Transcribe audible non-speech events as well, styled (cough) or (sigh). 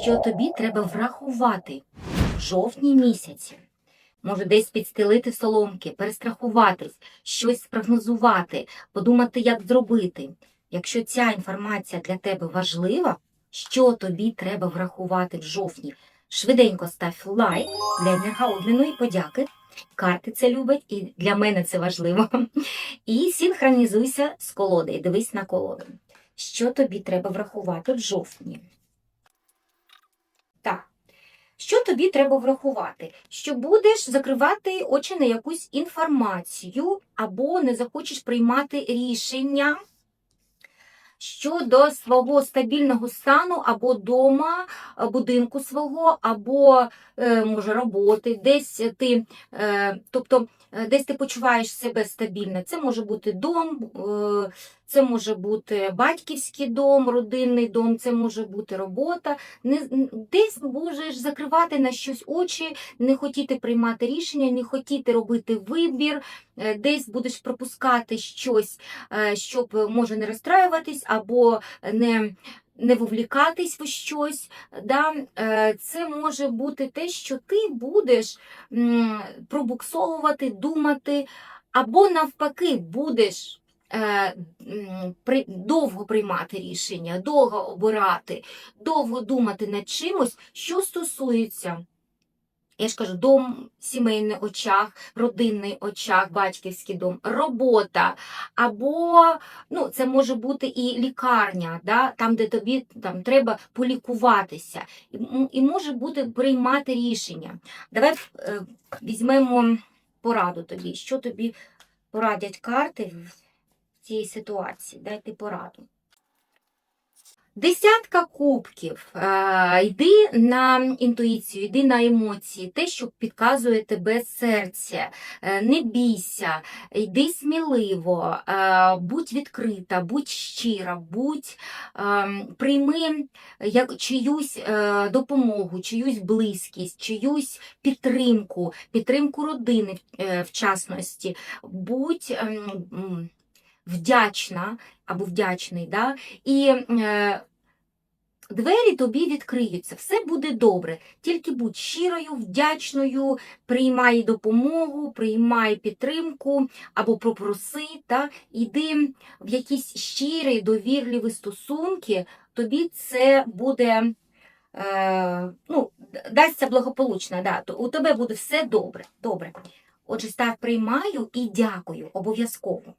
що тобі треба врахувати в жовтні місяці. Може, десь підстелити соломки, перестрахуватись, щось спрогнозувати, подумати, як зробити. Якщо ця інформація для тебе важлива, що тобі треба врахувати в жовтні? Швиденько став лайк для енергообміної подяки. Карти це люблять, і для мене це важливо. (laughs) І синхронізуйся з колодою, дивись на колоду. Що тобі треба врахувати в жовтні? Що тобі треба врахувати? Що будеш закривати очі на якусь інформацію або не захочеш приймати рішення щодо свого стабільного стану або дома, будинку свого, або е, може роботи, десь ти, е, тобто е, десь ти почуваєш себе стабільно. Це може бути дом, е, це може бути батьківський дом, родинний дом, це може бути робота. Десь можеш закривати на щось очі, не хотіти приймати рішення, не хотіти робити вибір, е, десь будеш пропускати щось, е, щоб е, може не розстраюватись або не. Не вовлікатись в щось, да? е, це може бути те, що ти будеш пробуксовувати, думати, або навпаки будеш е, довго приймати рішення, довго обирати, довго думати над чимось, що стосується. Я ж кажу, дом, сімейний очах, родинний очах, батьківський дом, робота, або ну, це може бути і лікарня, да, там, де тобі там, треба полікуватися, і, і може бути приймати рішення. Давай е, візьмемо пораду тобі, що тобі порадять карти в цій ситуації. Дайте пораду. Десятка кубків. Е, йди на інтуїцію, йди на емоції, те, що підказує тебе серце. Е, не бійся, йди сміливо, е, будь відкрита, будь щира, будь, е, прийми як, чиюсь допомогу, чиюсь близькість, чиюсь підтримку, підтримку родини в частності. Будь ем, вдячна або вдячний. Да? І е, двері тобі відкриються, все буде добре. Тільки будь щирою, вдячною, приймай допомогу, приймай підтримку або попроси, та? іди в якісь щирі, довірливі стосунки, тобі це буде. Е, ну, дасться благополучно, да, то у тебе буде все добре. добре. Отже, став приймаю і дякую обов'язково.